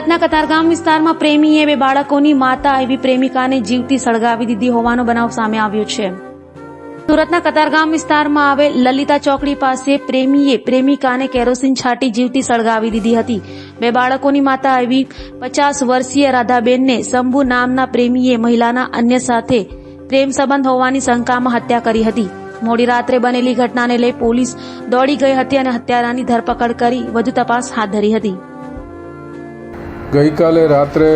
સુરતના કતારગામ વિસ્તારમાં પ્રેમીએ બે બાળકોની માતા એવી પ્રેમિકાને જીવતી સળગાવી દીધી હોવાનો બનાવ સામે આવ્યો છે. સુરતના કતારગામ વિસ્તારમાં આવેલ લલિતા ચોકડી પાસે પ્રેમીએ પ્રેમિકાને કેરોસીન છાંટી જીવતી સળગાવી દીધી હતી. બે બાળકોની માતા એવી પચાસ વર્ષીય રાધાબેનને શંભુ નામના પ્રેમીએ મહિલાના અન્ય સાથે પ્રેમ સંબંધ હોવાની શંકામાં હત્યા કરી હતી. મોડી રાત્રે બનેલી ઘટનાને લઈ પોલીસ દોડી ગઈ હતી અને હત્યારાની ધરપકડ કરી વધુ તપાસ હાથ ધરી હતી. ગઈકાલે રાત્રે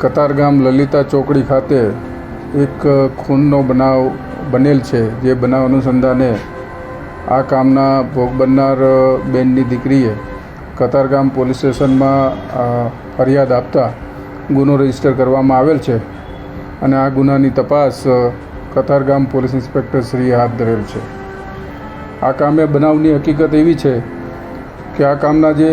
કતારગામ લલિતા ચોકડી ખાતે એક ખૂનનો બનાવ બનેલ છે, જે બનાવ અનુસંધાને આ કામના ભોગ બનનાર બેનની દીકરીએ કતારગામ પોલીસ સ્ટેશનમાં ફરિયાદ આપતા ગુનો રજિસ્ટર કરવામાં આવેલ છે અને આ ગુનાની તપાસ કતારગામ પોલીસ ઇન્સ્પેક્ટર શ્રીએ હાથ ધરેલ છે. આ કામે બનાવની હકીકત એવી છે કે આ કામના જે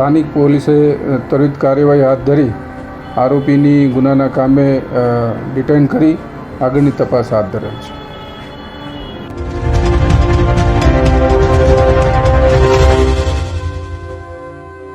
સ્થાનિક પોલીસે ત્વરિત કાર્યવાહી હાથ ધરી આરોપીની ગુનાના કામે ડિટેન કરી આગળની તપાસ હાથ ધરેલ છે.